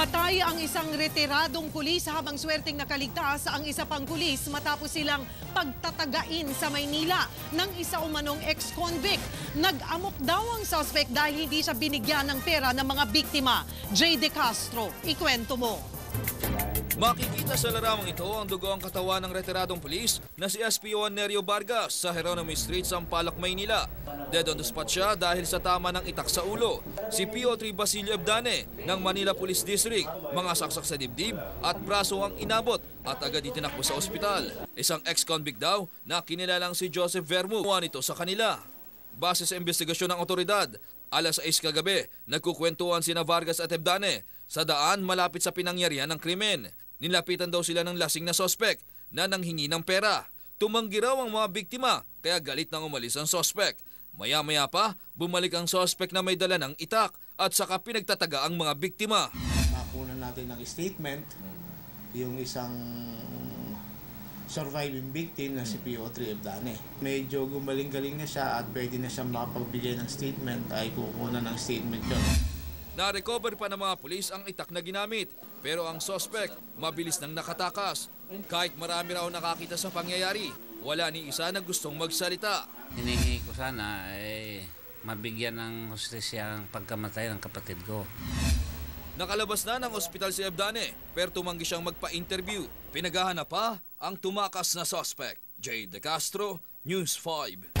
Patay ang isang retiradong pulis habang swerteng nakaligtas ang isa pang pulis matapos silang pagtatagain sa Maynila ng isa umanong ex-convict. Nag-amok daw ang suspect dahil hindi siya binigyan ng pera ng mga biktima. J. De Castro, ikwento mo. Makikita sa larawang ito ang dugo ang katawan ng retiradong pulis na si SPO Nerio Vargas sa Geronimo Street, Sampaloc, Maynila. Dead on the spot siya dahil sa tama ng itak sa ulo. Si PO3 Basilio Ebdane ng Manila Police District, mga saksak sa dibdib at braso ang inabot at agad itinakbo sa ospital. Isang ex-convict daw na kinilalang si Joseph Vermu, nito sa kanila. Base sa investigasyon ng otoridad, alas 6 kagabi, nagkukwentuhan sina Vargas at Ebdane sa daan malapit sa pinangyarihan ng krimen. Nilapitan daw sila ng lasing na sospek na nanghingi ng pera. Tumanggi raw ang mga biktima kaya galit nang umalis ang sospek. Maya-maya pa, bumalik ang sospek na may dala ng itak at saka pinagtataga ang mga biktima. Nakunan natin ng statement yung isang surviving victim na si PO3 Ebdane. Medyo gumaling-galing na siya at pwede na siyang makapagbigay ng statement ay kukunan ng statement yun. Na-recover pa ng mga pulis ang itak na ginamit pero ang sospek mabilis nang nakatakas. Kahit marami raw nakakita sa pangyayari, wala ni isa na gustong magsalita. Hinihingi ko sana ay mabigyan ng hustisya ang pagkamatay ng kapatid ko. Nakalabas na ng ospital si Ebdane pero tumanggi siyang magpa-interview. Pinaghahanap pa ang tumakas na suspect. J. De Castro, News 5.